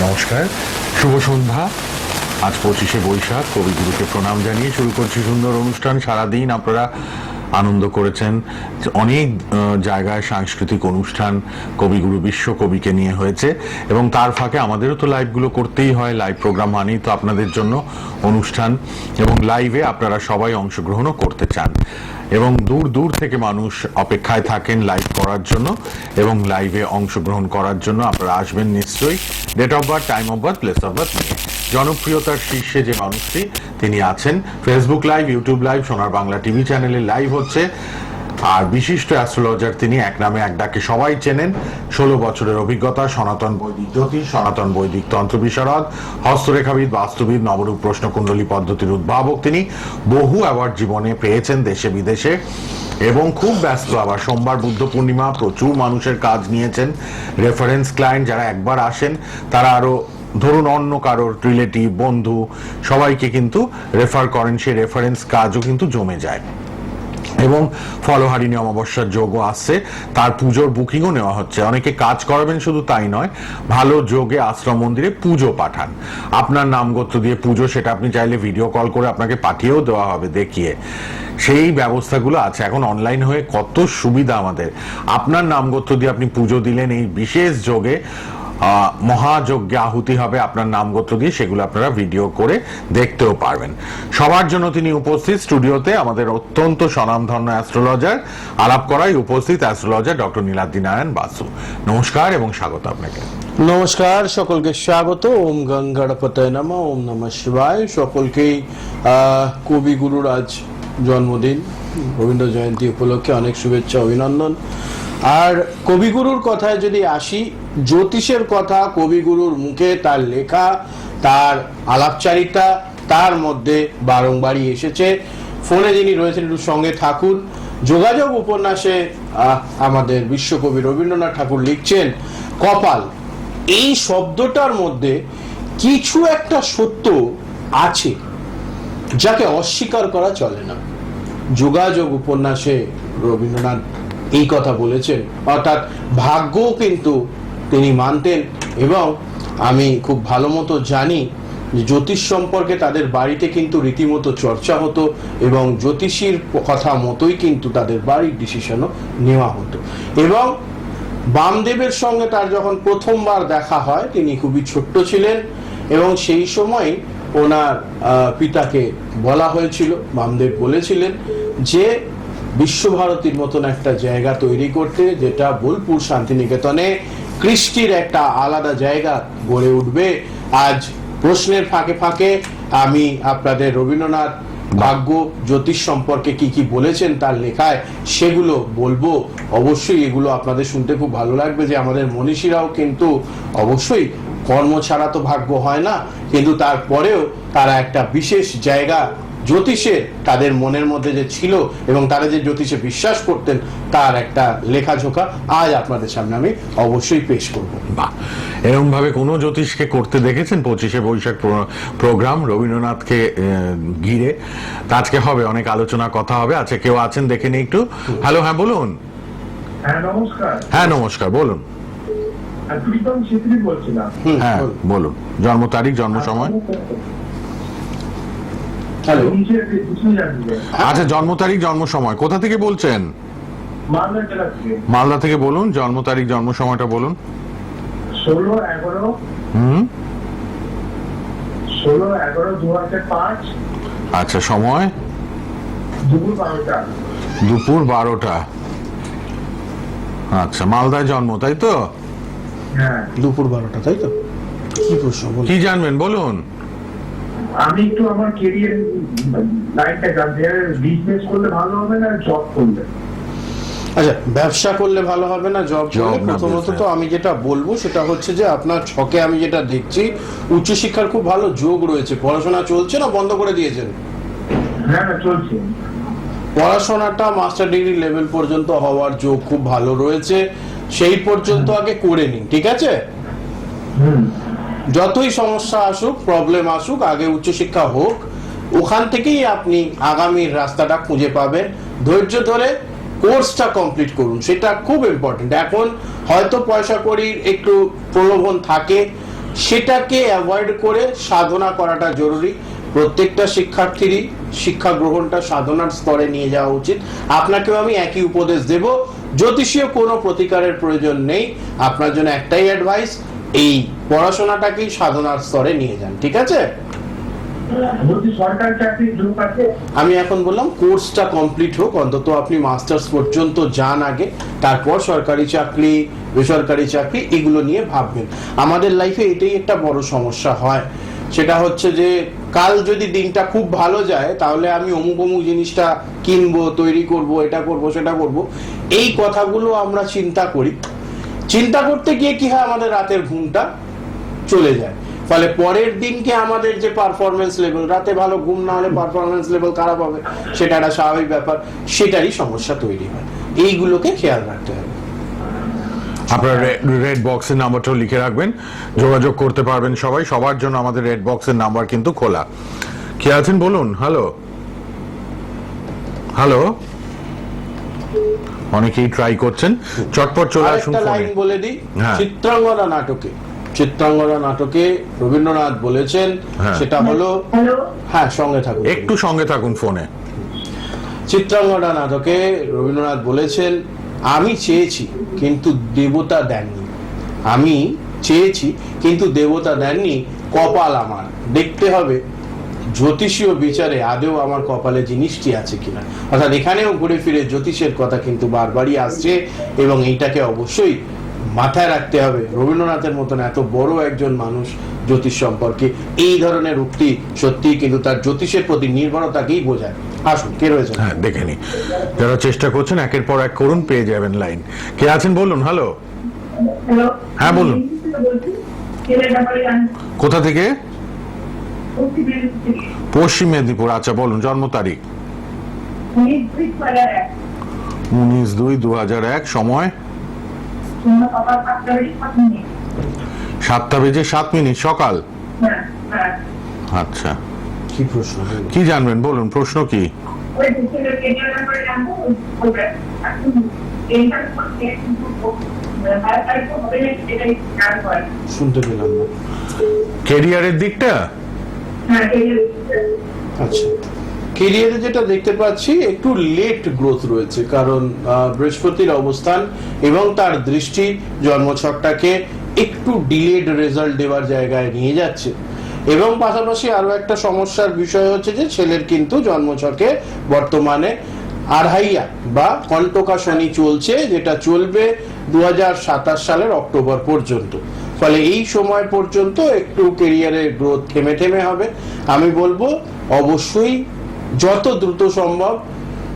নমস্কার, শুভ সন্ধ্যা। আজ পঁচিশে বৈশাখ, কবিগুরুকে প্রণাম জানিয়ে শুরু করছি সুন্দর অনুষ্ঠান। সারাদিন আপনারা আনন্দ করেছেন। অনেক জায়গায় সাংস্কৃতিক অনুষ্ঠান কবিগুরু বিশ্ব কবিকে নিয়ে হয়েছে। এবং তার ফাঁকে আমাদেরও তো লাইভগুলো করতেই হয় লাইভ প্রোগ্রাম মানেই তো আপনাদের জন্য অনুষ্ঠান। এবং লাইভে আপনারা সবাই অংশগ্রহণও করতে চান। এবং দূর দূর থেকে মানুষ অপেক্ষায় থাকেন লাইভ করার জন্য এবং লাইভে অংশগ্রহণ করার জন্য। আপনারা আসবেন নিশ্চয়ই। Date of birth time of birth place of birth নিয়ে। জনপ্রিয়তার শীর্ষে যে মানুষটি তিনি আছেন ফেসবুক লাইভ ইউটিউব লাইভ সোনার বাংলা টিভি চ্যানেলে লাইভ হচ্ছে। আর বিশিষ্ট অ্যাস্ট্রোলজার তিনি এক নামে এক ডাকে সবাই চেনেন। ষোলো বছরের অভিজ্ঞতা, সনাতন বৈদিক জ্যোতিষ, সনাতন বৈদিক তন্ত্র বিশারদ, হস্তরেখাবিদ, বাস্তুবিদ, নবরূপ প্রশ্নকুণ্ডলী পদ্ধতির উদ্ভাবক তিনি বহু অ্যাওয়ার্ড জীবনে পেয়েছেন দেশে বিদেশে এবং খুব ব্যস্ত আবার। সোমবার বুদ্ধ পূর্ণিমা প্রচুর মানুষের কাজ নিয়েছেন। রেফারেন্স ক্লায়েন্ট যারা একবার আসেন, তারা আরও ধরুন অন্য কারোর রিলেটিভ, বন্ধু, সবাইকে কিন্তু রেফার করেন, সেই রেফারেন্স কাজও কিন্তু জমে যায়। এবং ফলহারিণী অমাবস্যার যোগও আসছে তার পুজোর বুকিংও নেওয়া হচ্ছে। অনেকে কাজ করবেন শুধু তাই নয়, ভালো যোগে আশ্রম মন্দিরে পুজো পাঠান। আপনার নাম গোত্র দিয়ে পুজো, সেটা আপনি চাইলে ভিডিও কল করে আপনাকে পাঠিয়েও দেওয়া হবে, দেখিয়ে। সেই ব্যবস্থাগুলো আছে। এখন অনলাইন হয়ে কত সুবিধা আমাদের। আপনার নাম গোত্র দিয়ে আপনি পুজো দিলেন এই বিশেষ যোগে মহাযজ্ঞে আহুতি হবে আপনার নাম গোত্র দিয়ে, সেগুলো আপনারা ভিডিও করে দেখতেও পারবেন। সবার জন্য তিনি উপস্থিত স্টুডিওতে আমাদের অত্যন্ত স্বনামধন্য অ্যাস্ট্রোলজার আলাপ করাই উপস্থিত অ্যাস্ট্রোলজার ডক্টর নীলাদ্রি নারায়ণ বাসু। নমস্কার এবং স্বাগত আপনাকে। নমস্কার, সকলকে স্বাগত। ওম গঙ্গাড়পতায় নম, ওম নমঃ শিবায়। সকলকেই কবিগুরুর আজ জন্মদিন। রবীন্দ্র জয়ন্তী উপলক্ষে অনেক শুভেচ্ছা, অভিনন্দন। আর কবিগুরুর কথায় যদি আসি, জ্যোতিষের কথা কবিগুরুর মুখে তার লেখা, তার আলাপচারিতা, তার মধ্যে বারংবারই এসেছে। ফোনে যিনি রয়েছেন একটু সঙ্গে থাকুন। যোগাযোগ উপন্যাসে আমাদের বিশ্বকবি রবীন্দ্রনাথ ঠাকুর লিখছেন, কপাল, এই শব্দটার মধ্যে কিছু একটা সত্য আছে, যাকে অস্বীকার করা চলে না। যোগাযোগ উপন্যাসে রবীন্দ্রনাথ এই কথা বলেছেন। অর্থাৎ ভাগ্যও কিন্তু তিনি মানতেন এবং আমি খুব ভালো মতো জানি জ্যোতিষ সম্পর্কে তাদের বাড়িতে কিন্তু রীতিমতো চর্চা হতো এবং জ্যোতিষীর কথা মতোই কিন্তু তাদের বাড়ির ডিসিশনও নেওয়া হতো। এবং বামদেবের সঙ্গে তার যখন প্রথমবার দেখা হয়, তিনি খুবই ছোট্ট ছিলেন এবং সেই সময় ওনার পিতাকে বলা হয়েছিল, বামদেব বলেছিলেন যে বিশ্বভারতীর মতন একটা জায়গা তৈরি করতে, যেটা বোলপুর শান্তিনিকেতনে কৃষ্টির একটা আলাদা জায়গা গড়ে উঠবে। আজ প্রশ্নের ফাঁকে ফাঁকে আমি আপনাদের রবীন্দ্রনাথ ভাগ্য জ্যোতিষ সম্পর্কে কি কি বলেছেন তার লেখায় সেগুলো বলব। অবশ্যই এগুলো আপনাদের শুনতে খুব ভালো লাগবে যে আমাদের মনীষীরাও কিন্তু অবশ্যই কর্ম ছাড়া তো ভাগ্য হয় না, কিন্তু তারপরেও তারা একটা বিশেষ জায়গা জ্যোতিষের তাদের মনের মধ্যে যে ছিল এবং তারা যে জ্যোতিষে বিশ্বাস করতেন তার একটা লেখাঝোকা আজ আপনাদের সামনে আমি অবশ্যই পেশ করব। বাহ। এরকম ভাবে কোনো জ্যোতিষকে করতে দেখেছেন পঁচিশে বৈশাখ প্রোগ্রাম? রবীন্দ্রনাথকে ঘিরে? আজকে হবে অনেক আলোচনা কথা হবে। আচ্ছা কেউ আছেন দেখে নিই একটু? হ্যালো হ্যাঁ বলুন। হ্যাঁ নমস্কার। হ্যাঁ নমস্কার বলুন। প্রীতম ছেত্রী বলছিলাম। হ্যাঁ বলুন। বলুন। জন্ম তারিখ জন্ম সময়? হ্যালো। আচ্ছা জন্ম তারিখ জন্ম সময়। কোথা থেকে বলছেন? মালদা থেকে। বলুন জন্ম তারিখ জন্ম সময়টা বলুন। ষোলো এগারো। হুম। ষোলো এগারো দু হাজার পাঁচ। আচ্ছা সময়? দুপুর বারোটা। দুপুর বারোটা। আচ্ছা মালদায় জন্ম তাই তো? হ্যাঁ। দুপুর বারোটা তাই তো? কি প্রশ্ন বলুন। কি জানবেন বলুন। আমি একটু আমার কেরিয়ার লাইনটা জানতে বিজনেস করলে ভালো হবে না জব করলে। আচ্ছা ব্যবসা করলে ভালো হবে না জব করলে? প্রথমত তো আমি যেটা বলব সেটা হচ্ছে যে আপনার ছকে আমি যেটা দেখছি উচ্চশিক্ষার খুব ভালো যোগ রয়েছে। পড়াশোনা চলছে না বন্ধ করে দিয়েছেন? হ্যাঁ চলছে। পড়াশোনাটা মাস্টার ডিগ্রি লেভেল পর্যন্ত হওয়ার যোগ খুব ভালো রয়েছে। সেই পর্যন্ত আগে করে নিন ঠিক আছে? হুম। যতই সমস্যা আসুক প্রবলেম আসুক, আগে উচ্চশিক্ষা হোক, ওখান থেকেই আপনি আগামীর রাস্তাটা খুঁজে পাবেন। ধৈর্য ধরে কোর্সটা কমপ্লিট করুন, সেটা খুব ইম্পর্টেন্ট এখন হয়তো পয়সা করির একটু প্রলোভন থাকে, সেটাকে অ্যাভয়েড করে সাধনা করাটা জরুরি। প্রত্যেকটা শিক্ষার্থীরই শিক্ষা গ্রহণটা সাধনার স্তরে নিয়ে যাওয়া উচিত। আপনাকেও আমি একই উপদেশ দেব, জ্যোতিষীয় কোনো প্রতিকারের প্রয়োজন নেই। আপনার জন্য একটাই অ্যাডভাইস এই পড়াশোনাটাকেই সাধনার স্তরে নিয়ে যান ঠিক আছে? আমি এখন বললাম কোর্সটা কমপ্লিট হোক অন্তত আপনি মাস্টার্স পর্যন্ত যান আগে তারপর সরকারি চাকরি বেসরকারি চাকরি এগুলো নিয়ে ভাববেন। আমাদের লাইফে এটাই একটা বড় সমস্যা হয়। সেটা হচ্ছে যে কাল যদি দিনটা খুব ভালো যায় তাহলে আমি অমুক অমুক জিনিসটা কিনবো তৈরি করব এটা করব সেটা করব। এই কথাগুলো আমরা চিন্তা করি। চিন্তা করতে গিয়ে কি হয় আমাদের রাতের ঘুমটা? চলে যায়। ফলে পরের দিনকে আমাদের যে পারফরমেন্স লেভেল রাতে ভালো ঘুম না হলে পারফরমেন্স লেভেল খারাপ হবে সেটা একটা স্বাভাবিক ব্যাপার সেটারই সমস্যা তৈরি হয়। এইগুলোকে খেয়াল রাখতে হবে। আপনার রেড বক্সের নাম্বারটাও লিখে রাখবেন যোগাযোগ করতে পারবেন সবাই সবার জন্য আমাদের রেড বক্সের নাম্বার কিন্তু খোলা। কে আছেন বলুন? হ্যালো হ্যালো অনেকেই ট্রাই করছেন চটপট চলে আসুন ফোনে বলে দিই হ্যাঁ। চিত্রাঙ্গনা নাটকে। চিত্রাঙ্গনা নাটকে রবীন্দ্রনাথ বলেছেন হ্যাঁ। সেটা হলো হ্যাঁ সঙ্গে থাকুন। একটু সঙ্গে থাকুন ফোনে। চিত্রাঙ্গনা নাটকে রবীন্দ্রনাথ বলেছেন আমি চেয়েছি কিন্তু দেবতা দেননি। আমি চেয়েছি কিন্তু দেবতা দেননি কপাল আমার। দেখতে হবে জ্যোতিষীয় বিচারে আদেও আমার কপালে জিনিসটি আছে কিনা। অর্থাৎ এখানেও ঘুরে ফিরে জ্যোতিষের কথা কিন্তু বারবারই আসছে এবং এইটাকে অবশ্যই মাথায় রাখতে হবে। রবীন্দ্রনাথের মতন এত বড় একজন মানুষ জ্যোতিষ সম্পর্কে এই ধরনের উক্তি সত্যি কিন্তু তার জ্যোতিষের প্রতি নির্ভরতাকেই বোঝায়। আসুন কে রয়েছে? হ্যাঁ দেখে নি যারা চেষ্টা করছেন একের পর এক করুন পেয়ে যাবেন লাইন। কে আছেন বলুন? হ্যালো হ্যালো হ্যাঁ, বলুন। কোথা থেকে? পশ্চিম মেদিনীপুর। আচ্ছা বলুন জন্ম তারিখ। উনিশ দুই দু হাজার এক সময়? সাতটা বেজে সাত মিনিট সকাল? আচ্ছা। কি প্রশ্ন? কি জানবেন বলুন প্রশ্ন কি? শুনতে পেলাম। না কেরিয়ারের দিকটা? আচ্ছা। কেরিয়ারে যেটা দেখতে পাচ্ছি, একটু লেট গ্রোথ রয়েছে, কারণ বৃহস্পতির অবস্থান এবং তার দৃষ্টি জন্মছকটাকে একটু ডিলেড রেজাল্ট দেওয়ার জায়গায় নিয়ে যাচ্ছে। এবং পাশাপাশি আরও একটা সমস্যার বিষয় হচ্ছে যে, ছেলের কিন্তু জন্মছকে বর্তমানে আড়াইয়া বা কণ্টকা শনি চলছে, যেটা চলবে দু হাজার সাতাশ সালের অক্টোবর পর্যন্ত। ফলে এই সময় পর্যন্ত একটু কেরিয়ারের গ্রোথ থেমে থেমে হবে। আমি বলব, অবশ্যই যত দ্রুত সম্ভব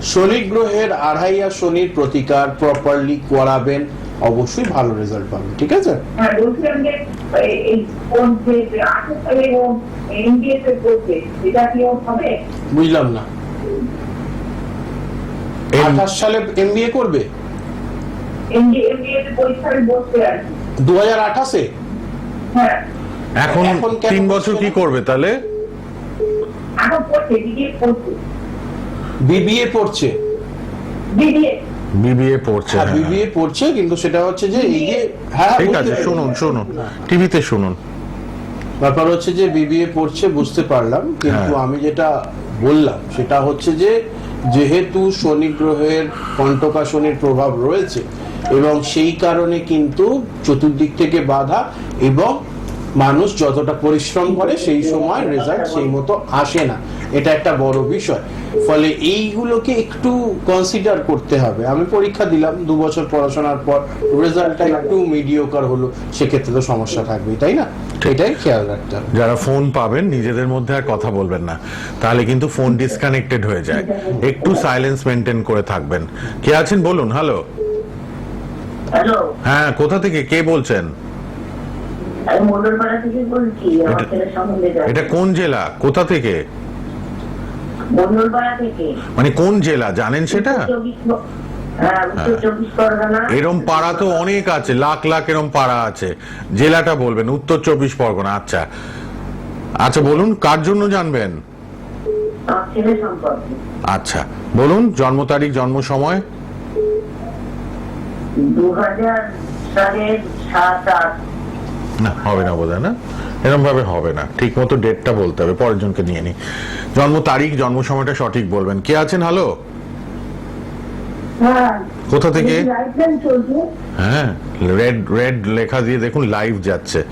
শনি গ্রহের আড়াইয়া শনির প্রতিকার প্রপারলি করাবেন অবশ্যই ভালো রেজাল্ট পাবেন ঠিক আছে? হ্যাঁ বুঝলাম না। আঠাশ সালে এমবিএ করবে? দু হাজার আঠাশে? হ্যাঁ। এখন তিন বছর কি করবে তাহলে? পড়ছে বিডিএস পড়ছে বিবিএ পড়ছে বিবিএ পড়ছে হ্যাঁ হ্যাঁ। বিবিএ পড়ছে কিন্তু সেটা হচ্ছে যে এই যে হ্যাঁ ঠিক আছে শুনুন শুনুন হ্যাঁ। টিভিতে শুনুন ব্যাপার হচ্ছে যে বিবিএ পড়ছে বুঝতে পারলাম কিন্তু হ্যাঁ। আমি যেটা বললাম সেটা হচ্ছে যে যেহেতু শনি গ্রহের কণ্টকা শনির প্রভাব রয়েছে এবং সেই কারণে কিন্তু চতুর্দিক থেকে বাধা এবং মানুষ যতটা পরিশ্রম করে সেই সময় রেজাল্ট সেই মতো আসে না। এটা একটা বড় বিষয়। ফলে এইগুলোকে একটু কনসিডার করতে হবে। আমি পরীক্ষা দিলাম দু বছর পড়াশোনার পর রেজাল্টটা একটু মিডিওকার হলো সেক্ষেত্রে তো সমস্যা থাকবেই তাই না? এটাই খেয়াল রাখতে হবে। যারা ফোন পাবেন নিজেদের মধ্যে আর কথা বলবেন না। তাহলে কিন্তু ফোন ডিসকানেক্টেড হয়ে যায়। একটু সাইলেন্স মেনটেন করে থাকবেন। কে আছেন? বলুন হ্যালো হ্যালো হ্যাঁ কোথা থেকে? কে বলছেন? থেকে বলছি আমার এটা- সম্বন্ধে এটা কোন জেলা? কোথা থেকে? থেকে। মানে কোন জেলা? জানেন সেটা? হ্যাঁ পরগনা। এরম পাড়া তো অনেক আছে লাখ লাখ এরম পাড়া আছে। জেলাটা বলবেন উত্তর চব্বিশ পরগনা আচ্ছা। আচ্ছা বলুন কার জন্য জানবেন? আচ্ছা বলুন জন্ম তারিখ জন্ম সময়। দু হাজার সালের সাত আট। না হবে না বোধ না? এরকম ভাবে হবে না। ঠিক মতো ডেটটা বলতে হবে পরের জনকে নিয়ে নি। জন্ম তারিখ জন্ম সময়টা সঠিক বলবেন। কে আছেন? হ্যালো হ্যাঁ। কোথা থেকে? হ্যাঁ রেড রেড লেখা দিয়ে দেখুন লাইভ যাচ্ছে।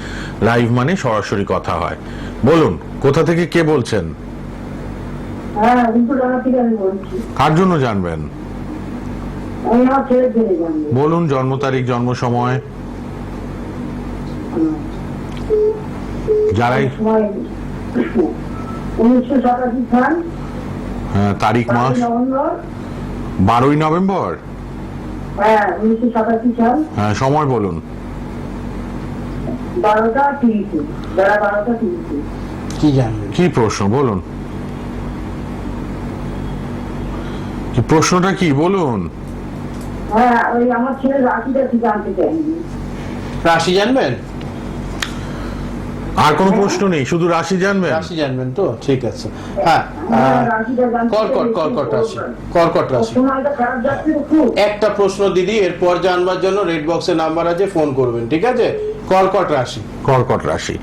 লাইভ মানে সরাসরি কথা হয়। বলুন কোথা থেকে কে বলছেন? হ্যাঁ কার জন্য জানবেন? বলুন জন্ম তারিখ জন্ম সময়। যারাই হ্যাঁ, তারিখ মাস। বারোই নভেম্বর? হ্যাঁ হ্যাঁ সময় বলুন। কি জানবেন কি প্রশ্ন? বলুন। প্রশ্নটা কি? বলুন। হ্যাঁ ওই আমার ছেলে রাশিটা কি জানতে চাই রাশি জানবেন? আর কোনো প্রশ্ন নেই শুধু রাশি জানবেন? রাশি জানবেন তো ঠিক আছে। হ্যাঁ হ্যাঁ। আহ, কর্কট কর্কট রাশি। কর্কট রাশি। একটা প্রশ্ন দিদি এরপর জানবার জন্য রেড বক্সের নাম্বার আছে ফোন করবেন ঠিক আছে? কর্কট রাশি। কর্কট রাশি।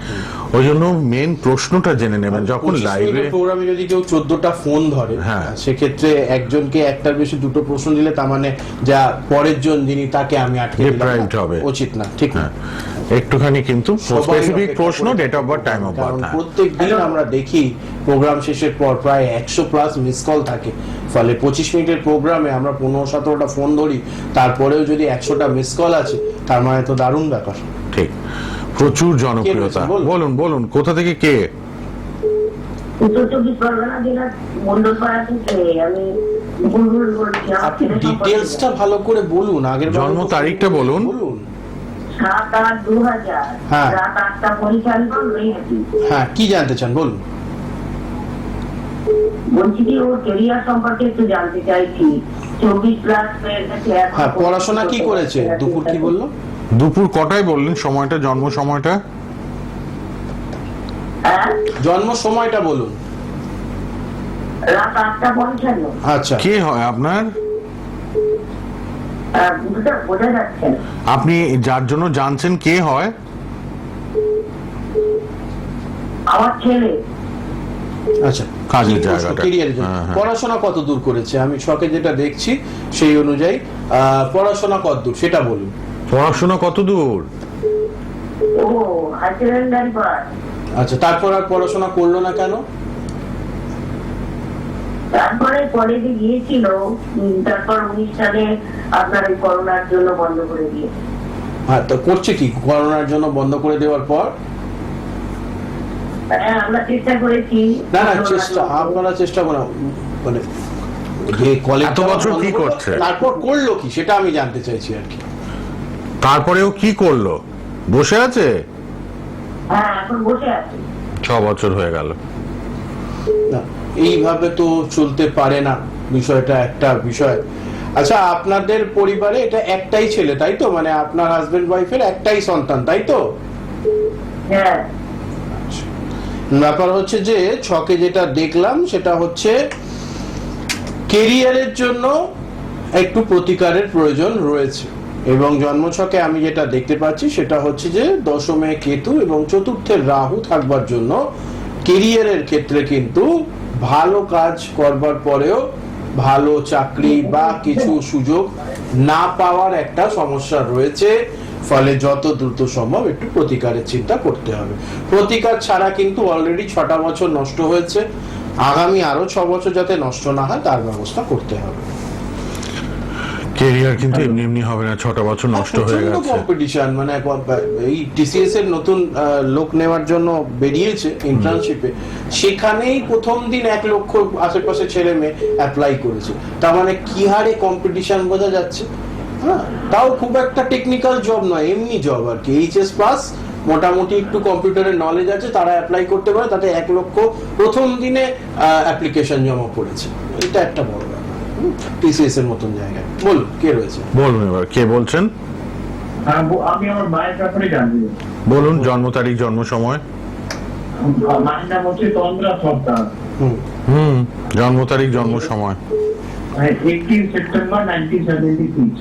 ওই জন্য মেন প্রশ্নটা জেনে নেবেন যখন লাইভে প্রোগ্রামে যদি কেউ চোদ্দটা ফোন ধরে হ্যাঁ। সেক্ষেত্রে একজনকে একটার বেশি দুটো প্রশ্ন দিলে তার মানে যা পরের জন যিনি তাকে আমি আটকে দিলাম না। হবে। উচিত না ঠিক না। হ্যাঁ। একটুখানি কিন্তু স্পেসিফিক প্রশ্ন date of birth time of কারণ বার্থ প্রত্যেক দিন আমরা দেখি প্রোগ্রাম শেষের পর প্রায় একশো প্লাস মিস কল থাকে। ফলে পঁচিশ মিনিটের প্রোগ্রামে আমরা পনেরো সতেরোটা ফোন ধরি তারপরেও যদি একশোটা মিস কল আছে তার মানে তো দারুণ ব্যাপার। ঠিক। প্রচুর জনপ্রিয়তা? বলুন। বলুন কোথা থেকে কে? আপনি ডিটেলসটা ভালো করে বলুন আগের জন্ম তারিখটা বলুন। বলুন। হ্যাঁ। হ্যাঁ কি জানতে চান বলুন। বলছি কি ওর কেরিয়ার সম্পর্কে একটু জানতে চাইছি। চব্বিশ প্লাস হয়ে পড়াশোনা কি করেছে? দুপুর কি বলল? দুপুর কটায় বললেন? সময়টা জন্ম সময়টা? হ্যাঁ? জন্ম সময়টা বলুন। আচ্ছা। কে হয় আপনার আহ, বুঝতে বোঝা যাচ্ছে না। আপনি যার জন্য জানছেন কে হয়? আমার ছেলে। আচ্ছা কাজের জায়গাটা। career এর জন্য। হ্যাঁ, হ্যাঁ। পড়াশোনা কত দূর করেছে? আমি শখে যেটা দেখছি সেই অনুযায়ী আহ, পড়াশোনা কত দূর? সেটা বলুন। পড়াশোনা কত দূর? আচ্ছা তারপর আর পড়াশোনা করল না কেন? তারপরে কলেজে গিয়েছিল তারপর উনিশ সালে আপনার এই করোনার জন্য বন্ধ করে দিয়ে হ্যাঁ তো করছে কি? করোনার জন্য বন্ধ করে দেওয়ার পর? হ্যাঁ আমরা চেষ্টা করেছি। না না চেষ্টা আপনারা চেষ্টা করেন। মানে যে কলেজ এত বছর কি করছে? তারপর করল কি? সেটা আমি জানতে চাইছি আর কি। তারপরেও কি করল? বসে আছে? হ্যাঁ এখন বসে আছি। ছ বছর হয়ে গেল। না এইভাবে তো চলতে পারে না বিষয়টা একটা বিষয়। আচ্ছা আপনাদের পরিবারে এটা একটাই ছেলে তাই তো? মানে আপনার হাজবেন্ড ওয়াইফের একটাই সন্তান তাই তো? হ্যাঁ। ব্যাপার হচ্ছে যে ছকে যেটা দেখলাম সেটা হচ্ছে কেরিয়ারের জন্য একটু প্রতিকারের প্রয়োজন রয়েছে। এবং জন্মছকে আমি যেটা দেখতে পাচ্ছি সেটা হচ্ছে যে দশমে কেতু এবং চতুর্থের রাহু থাকবার জন্য কেরিয়ারের ক্ষেত্রে কিন্তু ভালো কাজ করবার পরেও ভালো চাকরি বা কিছু সুযোগ না পাওয়ার একটা সমস্যা রয়েছে। ফলে যত দ্রুত সম্ভব একটু প্রতিকারের চিন্তা করতে হবে। প্রতিকার ছাড়া কিন্তু অলরেডি ছটা বছর নষ্ট হয়েছে। আগামী আরও ছ বছর যাতে নষ্ট না হয়, তার ব্যবস্থা করতে হবে। কেরিয়ার কিন্তু এমনি এমনি হবে না ছটা বছর নষ্ট হয়ে গেছে। কম্পিটিশন মানে এই টিসিএস এর নতুন লোক নেওয়ার জন্য বেরিয়েছে ইন্টার্নশিপে সেখানেই প্রথম দিন এক লক্ষ আশেপাশে ছেলে মেয়ে অ্যাপ্লাই করেছে। তার মানে কি হারে কম্পিটিশন বোঝা যাচ্ছে? হ্যাঁ তাও খুব একটা টেকনিক্যাল জব নয় এমনি জব আর কি। এইচএস পাস মোটামুটি একটু কম্পিউটারের নলেজ আছে তারা অ্যাপ্লাই করতে পারে তাতে এক লক্ষ প্রথম দিনে অ্যাপ্লিকেশন জমা পড়েছে। এটা একটা বড় টিসিএস এর মতন জায়গায়। বলুন কে রয়েছে বলুন এবার কে বলছেন? হ্যাঁ, আমি আমার মায়ের ব্যাপারে জানতে বলুন জন্ম তারিখ জন্ম সময়। মায়ের নাম হচ্ছে তন্দ্রা সর্দার। হুম। জন্ম তারিখ জন্ম সময়। Eighteen September nineteen seventy six.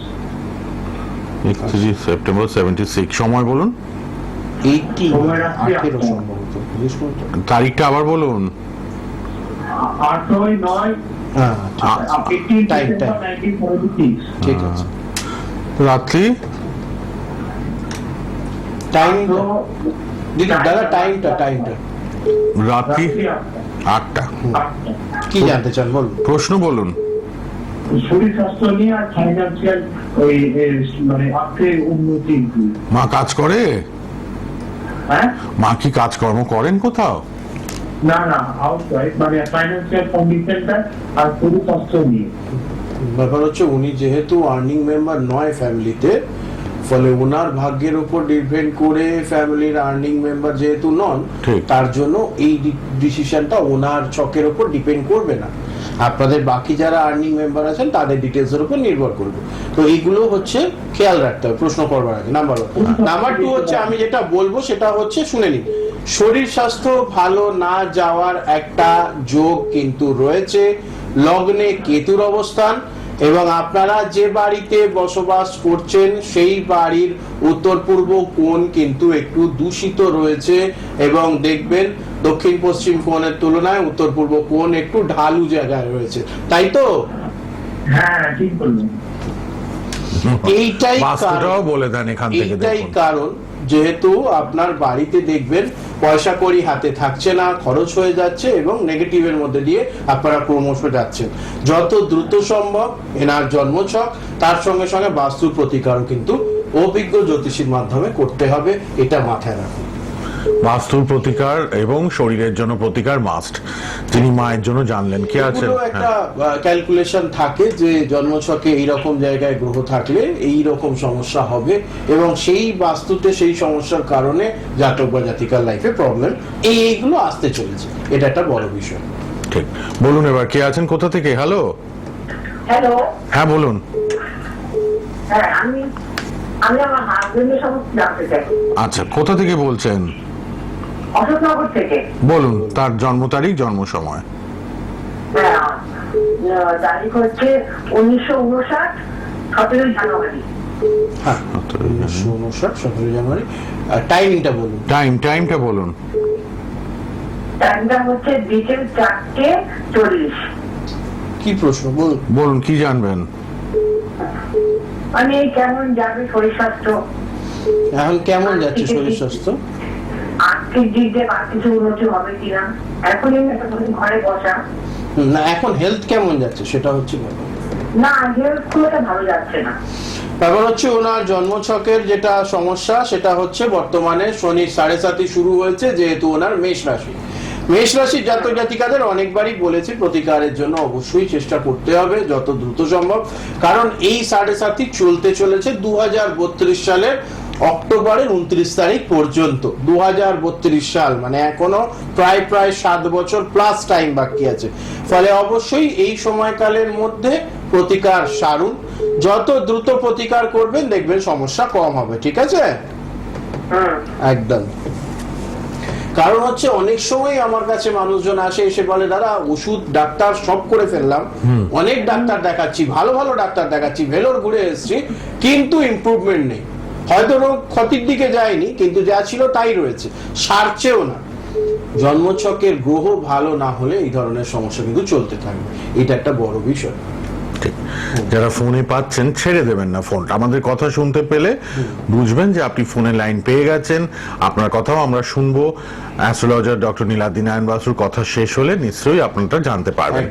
একত্রিশ সেপ্টেম্বর সেভেন্টি সিক্স। সময় বলুন। তারিখটা আবার বলুন। আটই নয় হ্যাঁ ঠিক আছে। রাত্রি? টাইম দাদা টাইমটা টাইমটা রাত্রি রাত্রি আটটা। কি জানতে চান বলুন। প্রশ্ন বলুন। শরীর স্বাস্থ্য নিয়ে আর ফাইন্যান্সিয়াল ওই মানে আর্থিক উন্নতি। মা কাজ করে? হ্যাঁ? মা কি কাজকর্ম করেন কোথাও? না না মানে ফাইন্যান্সিয়াল কন্ডিশনটা আর পুরো কষ্ট নিয়ে ব্যাপার হচ্ছে উনি যেহেতু আর্নিং মেম্বার নয় ফ্যামিলিতে ফলে ওনার ভাগ্যের উপর ডিপেন্ড করে ফ্যামিলির আর্নিং মেম্বার যেহেতু নন ঠিক। তার জন্য এই ডিসিশনটা ওনার চকের উপর ডিপেন্ড করবে না আপনাদের বাকি যারা আর্নিং মেম্বার আছেন, তাদের ডিটেলস এর উপর নির্ভর করবে। তো এইগুলো হচ্ছে খেয়াল রাখতে হবে, প্রশ্ন করবার আগে। নাম্বার ওয়ান নাম্বার টু হচ্ছে, আমি যেটা বলব, সেটা হচ্ছে, শুনে নিন। শরীর স্বাস্থ্য ভালো না যাওয়ার একটা যোগ কিন্তু রয়েছে। লগ্নে কেতুর অবস্থান এবং আপনারা যে বাড়িতে বসবাস করছেন সেই বাড়ির উত্তর পূর্ব কোণ কিন্তু একটু দূষিত রয়েছে এবং দেখবেন দক্ষিণ পশ্চিম কোণের তুলনায় উত্তর পূর্ব কোণ একটু ঢালু জায়গায় রয়েছে। তাই তো? হ্যাঁ ঠিক বললেন। এইটাই কারণ- বলে দেন এখান থেকে এইটাই কারণ যেহেতু আপনার বাড়িতে দেখবেন পয়সা করি হাতে থাকছে না, খরচ হয়ে যাচ্ছে এবং নেগেটিভের মধ্যে দিয়ে আপনারা ক্রমশ যাচ্ছেন। যত দ্রুত সম্ভব এনার জন্মছক, তার সঙ্গে সঙ্গে বাস্তু প্রতিকারও কিন্তু অভিজ্ঞ জ্যোতিষীর মাধ্যমে করতে হবে, এটা মাথায় রাখুন। বাস্তুর প্রতিকার এবং শরীরের জন্য প্রতিকার মাস্ট তিনি মায়ের জন্য জানলেন কে আছেন? এগুলো একটা। ক্যালকুলেশন থাকে যে জন্মছকে এইরকম জায়গায় গ্রহ থাকলে এই রকম সমস্যা হবে এবং সেই বাস্তুতে সেই সমস্যার কারণে জাতক বা জাতিকার লাইফে প্রবলেম এই এইগুলো আসতে চলেছে। এটা একটা বড় বিষয়। ঠিক। বলুন এবার কে আছেন কোথা থেকে? হ্যালো হ্যালো হ্যাঁ বলুন। হ্যাঁ আমি আমি আমার হাজবেন্ডের সমস্ত জানতে চাই। আচ্ছা কোথা থেকে বলছেন? অশোকনগর থেকে। বলুন তার জন্ম তারিখ জন্ম সময়। হ্যাঁ তারিখ হচ্ছে উনিশশো উনষাট সতেরোই জানুয়ারি। হ্যাঁ উনিশশো উনষাট সতেরো জানুয়ারি। টাইমিংটা বলুন। টাইম টাইমটা বলুন। টাইমটা হচ্ছে বিকেল চারটে চল্লিশ। কি প্রশ্ন বলুন। বলুন কি জানবেন? মানে কেমন যাবে শরীর স্বাস্থ্য? এখন কেমন যাচ্ছে শরীর স্বাস্থ্য? আর্থিক দিক দিয়ে কিছু উন্নতি হবে কিনা? এখনই ঘরে বসা। না এখন হেলথ কেমন যাচ্ছে সেটা হচ্ছে না হেলথ খুব একটা ভালো যাচ্ছে না। ব্যাপার হচ্ছে ওনার জন্মছকের যেটা সমস্যা সেটা হচ্ছে বর্তমানে শনির সাড়ে সাতই শুরু হয়েছে যেহেতু ওনার মেষ রাশি। মেষ রাশির জাতক জাতিকাদের অনেকবারই বলেছি প্রতিকারের জন্য অবশ্যই চেষ্টা করতে হবে যত দ্রুত সম্ভব। কারণ এই সাড়ে সাতই চলতে চলেছে দু হাজার বত্রিশ সালের অক্টোবরের উনত্রিশ তারিখ পর্যন্ত দু হাজার বত্রিশ সাল মানে এখনও প্রায় প্রায় সাত বছর প্লাস টাইম বাকি আছে। ফলে অবশ্যই এই সময়কালের মধ্যে প্রতিকার সারুন। যত দ্রুত প্রতিকার করবেন দেখবেন সমস্যা কম হবে ঠিক আছে? হুম একদম। কারণ হচ্ছে অনেক সময় আমার কাছে মানুষজন আসে এসে বলে দাদা ওষুধ ডাক্তার সব করে ফেললাম। অনেক ডাক্তার দেখাচ্ছি ভালো ভালো ডাক্তার দেখাচ্ছি ভেলোর ঘুরে এসেছি কিন্তু ইমপ্রুভমেন্ট নেই। হয়তো রোগ ক্ষতির দিকে যায়নি কিন্তু যা ছিল তাই রয়েছে। সারছেও না। জন্মছকের গ্রহ ভালো না হলে এই ধরনের সমস্যা কিন্তু চলতে থাকবে। এটা একটা বড় বিষয়। ঠিক। যারা ফোনে পাচ্ছেন ছেড়ে দেবেন না ফোনটা। আমাদের কথা শুনতে পেলে বুঝবেন যে আপনি ফোনে লাইন পেয়ে গেছেন। আপনার কথাও আমরা শুনব। অ্যাস্ট্রোলজার ডক্টর নীলাদ্রি নারায়ণ বাসুর কথা শেষ হলে নিশ্চয়ই আপনারা জানতে পারবেন।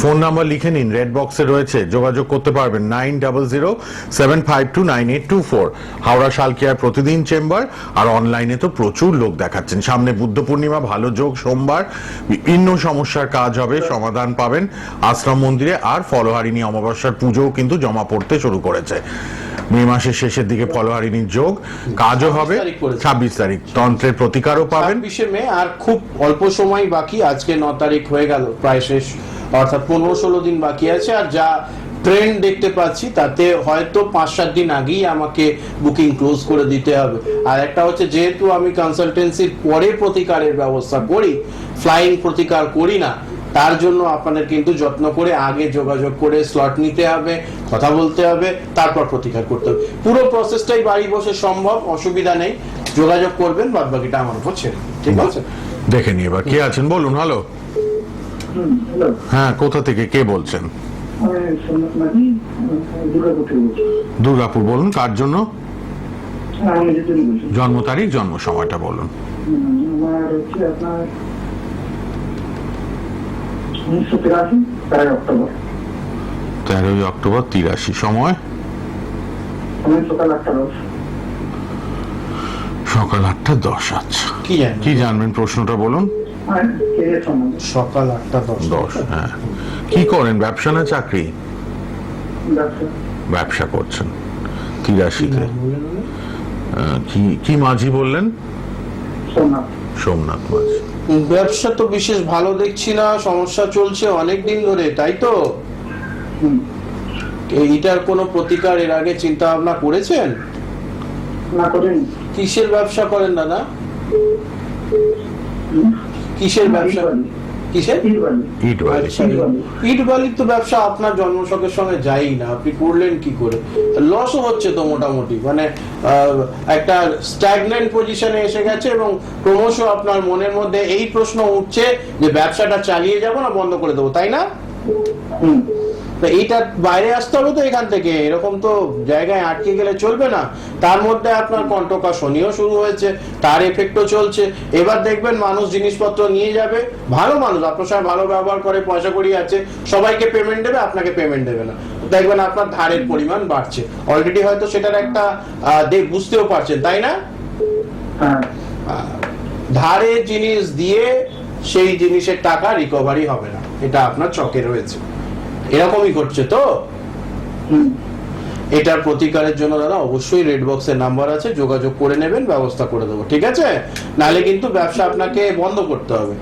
ফোন নাম্বার লিখে নিন রেড বক্সে রয়েছে যোগাযোগ করতে পারবেন nine double zero seven five two nine eight two four Howrah শালকিয়ার প্রতিদিন চেম্বার আর অনলাইনে তো প্রচুর লোক দেখাচ্ছেন। সামনে বুদ্ধ পূর্ণিমা ভালো যোগ সোমবার বিভিন্ন সমস্যার কাজ হবে সমাধান পাবেন। আশ্রম মন্দিরে আর ফলহারিণী অমাবস্যার পুজোও কিন্তু জমা পড়তে শুরু করেছে। মে মাসের শেষের দিকে ফলহারিণীর যোগ। কাজও হবে। ছাব্বিশ তারিখ। তন্ত্রের প্রতিকারও পাবেন। ছাব্বিশে মে আর খুব অল্প সময় বাকি। আজকে ন তারিখ হয়ে গেল প্রায় শেষ। অর্থাৎ পনেরো ষোলো দিন বাকি আছে আর যা ট্রেন্ড দেখতে পাচ্ছি তাতে হয়তো পাঁচ সাত দিন আগেই আমাকে বুকিং ক্লোজ করে দিতে হবে। আর একটা হচ্ছে যেহেতু আমি কনসালটেন্সির পরে প্রতিকারের ব্যবস্থা করি ফ্লাইং প্রতিকার করি না তার জন্য আপনাদের কিন্তু যত্ন করে আগে যোগাযোগ করে স্লট নিতে হবে কথা বলতে হবে তারপর প্রতিকার করতে হবে। পুরো প্রসেসটাই বাড়ি বসে সম্ভব অসুবিধা নেই। যোগাযোগ করবেন বাদ বাকিটা আমার উপর ছেড়ে ঠিক আছে? দেখে নিয়ে এবার। কে আছেন? বলুন হ্যালো। হ্যাঁ কোথা থেকে কে বলছেন? দুর্গাপুর বলুন কার জন্য? হ্যাঁ, জন্ম তারিখ জন্ম সময়টা বলুন। আমার হচ্ছে আপনার উনিশশো তিরাশি তেরোই অক্টোবর। তেরোই অক্টোবর তিরাশি সময়। সকাল আটটা দশ। সকাল আটটা দশ আচ্ছা। কি জানেন কি জানবেন প্রশ্নটা বলুন? সকাল আটটা দশ। দশ হ্যাঁ। কি করেন ব্যবসা না চাকরি? ব্যবসা। করছেন। তিরাশিতে। কি কি মাঝি বললেন? সোমনাথ। সোমনাথ মাঝি ব্যবসা তো বিশেষ ভালো দেখছি না সমস্যা চলছে অনেক দিন ধরে তাই তো? হুম। এইটার কোনো প্রতিকার এর আগে চিন্তা ভাবনা করেছেন? না করেন। কিসের ব্যবসা করেন দাদা? কিসের ব্যবসা? কিসের ইটবালি ইট ইট বালির তো ব্যবসা আপনার জন্মশকের সঙ্গে যাই না। আপনি করলেন কি করে? লসও হচ্ছে তো মোটামুটি। মানে আহ, একটা স্ট্যাগনেন্ট পজিশনে এসে গেছে এবং ক্রমশ আপনার মনের মধ্যে এই প্রশ্ন উঠছে যে ব্যবসাটা চালিয়ে যাব না বন্ধ করে দেবো তাই না? হুম। তো এইটা বাইরে আসতে হবে তো এখান থেকে। এরকম তো জায়গায় আটকে গেলে চলবে না। তার মধ্যে আপনার কণ্ঠকা শনিও শুরু হয়েছে তার এফেক্টও চলছে। এবার দেখবেন মানুষ জিনিসপত্র নিয়ে যাবে। ভালো মানুষ আপনার সঙ্গে ভালো ব্যবহার করে পয়সা করি আছে। সবাইকে পেমেন্ট দেবে আপনাকে পেমেন্ট দেবে না। দেখবেন আপনার ধারের পরিমাণ বাড়ছে। অলরেডি হয়তো সেটার একটা আহ, বুঝতেও পারছেন তাই না? হ্যাঁ। ধারে জিনিস দিয়ে সেই জিনিসের টাকা রিকভারি হবে না। এটা আপনার চকে রয়েছে এরকমই করছে তো? এটার প্রতিকারের জন্য দাদা অবশ্যই রেড বক্সের নাম্বার আছে যোগাযোগ করে নেবেন ব্যবস্থা করে দেবো ঠিক আছে? নাহলে কিন্তু ব্যবসা আপনাকে বন্ধ করতে হবে।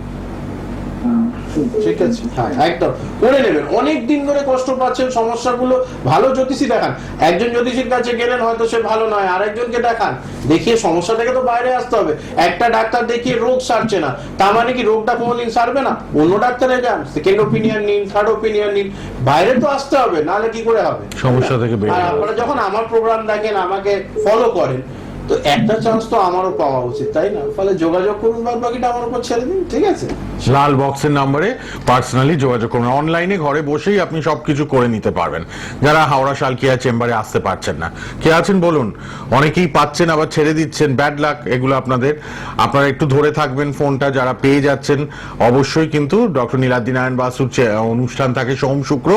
ঠিক আছে। হ্যাঁ একদম। করে নেবেন। অনেক দিন ধরে কষ্ট পাচ্ছেন সমস্যাগুলো। ভালো জ্যোতিষী দেখান। একজন জ্যোতিষীর কাছে গেলেন হয়তো সে ভালো নয়। আরেকজনকে দেখান। দেখিয়ে সমস্যা থেকে তো বাইরে আসতে হবে। একটা ডাক্তার দেখিয়ে রোগ সারছে না। তার মানে কি রোগটা কোনোদিন সারবে না? অন্য ডাক্তারে যান। সেকেন্ড ওপিনিয়ন নিন থার্ড ওপিনিয়ন নিন। বাইরে তো আসতে হবে নাহলে কি করে হবে? সমস্যা থেকে আর আপনারা যখন আমার প্রোগ্রাম দেখেন আমাকে ফলো করেন তো একটা চান্স তো আমারও পাওয়া উচিত, তাই না? ফলে যোগাযোগ করুন বাদ বাকিটা আমার উপর ছেড়ে দিন, ঠিক আছে? লাল বক্সের নাম্বারে পার্সোনালি যোগাযোগ করুন। অনলাইনে ঘরে বসেই আপনি সবকিছু করে নিতে পারবেন। যারা হাওড়া শালকিয়া চেম্বারে আসতে পারছেন না। কে আছেন বলুন? অনেকেই পাচ্ছেন, আবার ছেড়ে দিচ্ছেন। ব্যাড লাক এগুলো আপনাদের। আপনারা একটু ধরে থাকবেন ফোনটা, যারা পেয়ে যাচ্ছেন। অবশ্যই কিন্তু ডক্টর নীলাদ্রি নারায়ণ বাসুর অনুষ্ঠান থাকে সোম শুক্র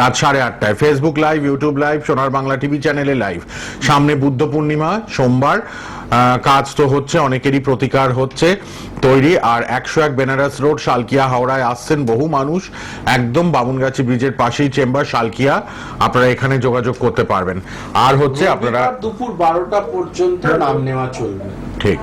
রাত সাড়ে আটটায়। ফেসবুক লাইভ ইউটিউব লাইভ সোনার বাংলা টিভি চ্যানেলে লাইভ সামনে বুদ্ধ পূর্ণিমা, সোমবার। আহ, কাজ তো হচ্ছে অনেকেরই প্রতিকার হচ্ছে তৈরি। আর একশো এক বেনারস রোড শালকিয়া হাওড়ায় আসছেন বহু মানুষ। একদম বামুনগাছি ব্রিজের পাশেই চেম্বার শালকিয়া। আপনারা এখানে যোগাযোগ করতে পারবেন। আর হচ্ছে আপনারা দুপুর বারোটা পর্যন্ত নাম নেওয়া চলবে। ঠিক।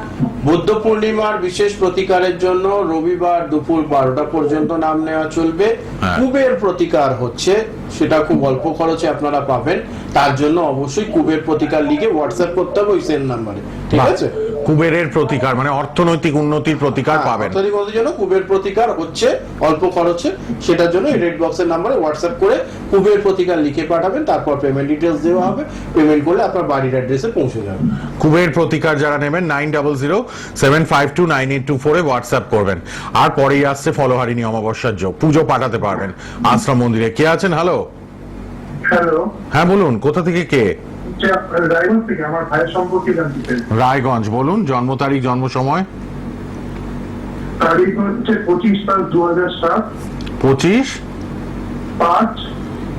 বুদ্ধ পূর্ণিমার বিশেষ প্রতিকারের জন্য রবিবার দুপুর বারোটা পর্যন্ত নাম নেওয়া চলবে। হ্যাঁ। কুবের প্রতিকার হচ্ছে সেটা খুব অল্প খরচে আপনারা পাবেন। তার জন্য অবশ্যই কুবের প্রতিকার লিখে হোয়াটসঅ্যাপ করতে হবে ওই সেম নাম্বারে ঠিক আছে? কুবেরের প্রতিকার মানে অর্থনৈতিক উন্নতির প্রতিকার হ্যাঁ, পাবেন। অর্থনৈতিক উন্নতির জন্য কুবের প্রতিকার হচ্ছে অল্প খরচে সেটার জন্য রেড বক্সের নাম্বারে হোয়াটসঅ্যাপ করে কুবের প্রতিকার লিখে পাঠাবেন তারপর পেমেন্ট ডিটেলস দেওয়া হবে পেমেন্ট করলে আপনার বাড়ির অ্যাড্রেসে পৌঁছে যাবে। কুবের প্রতিকার যারা নেবেন nine double zero seven five two nine eight two ফোরে হোয়াটসঅ্যাপ করবেন। আর পরেই আসছে ফলহারিণী অমাবস্যার যোগ পুজো পাঠাতে পারবেন। আশ্রম মন্দিরে কে আছেন? হ্যালো হ্যালো হ্যাঁ বলুন কোথা থেকে কে? রায়গঞ্জ থেকে আমার ভাইয়ের সম্পর্কে জানতে চাই। রায়গঞ্জ বলুন জন্ম তারিখ জন্ম সময় তারিখ হচ্ছে পঁচিশ পাঁচ দু হাজার সাত। পঁচিশ? পাঁচ।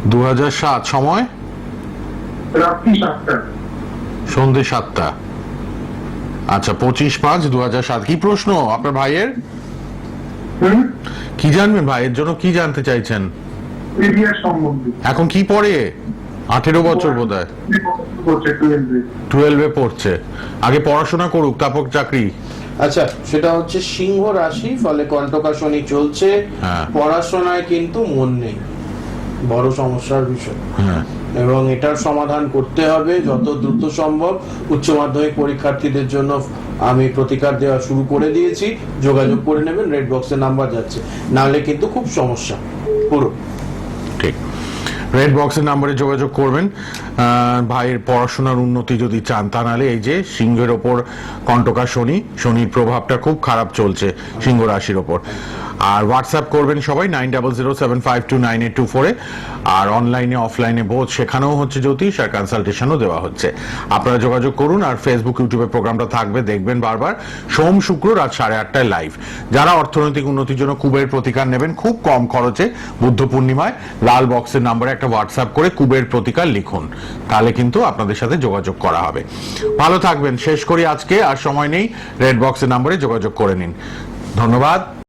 দু হাজার সাত সময়? রাত্রি সাতটা। সন্ধে সাতটা। আচ্ছা পঁচিশ পাঁচ দু হাজার সাত কি প্রশ্ন আপনার ভাইয়ের? কি জানবেন ভাইয়ের জন্য কি জানতে চাইছেন? এখন কি পড়ে? আঠেরো বছর বোধ হয় টুয়েলভে পড়ছে। আগে পড়াশোনা করুক তারপর চাকরি। আচ্ছা সেটা হচ্ছে সিংহ রাশি ফলে কণ্টকা শনি চলছে। হ্যাঁ। পড়াশোনায় কিন্তু মন নেই। বড় সমস্যার বিষয়। হ্যাঁ। এবং এটার সমাধান করতে হবে যত দ্রুত সম্ভব। উচ্চ মাধ্যমিক পরীক্ষার্থীদের জন্য আমি প্রতিকার দেওয়া শুরু করে দিয়েছি। যোগাযোগ করে নেবেন রেড বক্সের নাম্বার যাচ্ছে। নাহলে কিন্তু খুব সমস্যা। পুরো ঠিক। রেড বক্সের নাম্বারে যোগাযোগ করবেন। ভাইয়ের পড়াশোনার উন্নতি যদি চান, তা নাহলে এই যে সিংহের ওপর কণ্টকা শনি, শনির প্রভাবটা খুব খারাপ চলছে সিংহ রাশির ওপর। আর হোয়াটসঅ্যাপ করবেন সবাই nine double zero seven five two nine eight two ফোরে আর অনলাইনে অফলাইনে বোধ সেখানেও হচ্ছে জ্যোতিষ আর কনসালটেশনও দেওয়া হচ্ছে। আপনারা যোগাযোগ করুন আর ফেসবুক ইউটিউবে প্রোগ্রামটা থাকবে, দেখবেন বারবার। সোম, শুক্র রাত সাড়ে আটটায় লাইভ যারা অর্থনৈতিক উন্নতির জন্য কুবের প্রতিকার নেবেন, খুব কম খরচে বুদ্ধ পূর্ণিমায় লাল বক্সের নাম্বারে একটা হোয়াটসঅ্যাপ করে কুবের প্রতিকার লিখুন। তাহলে কিন্তু আপনাদের সাথে যোগাযোগ করা হবে। ভালো থাকবেন, শেষ করি আজকে। আর সময় নেই রেড বক্সের নাম্বারে যোগাযোগ করে নিন। ধন্যবাদ।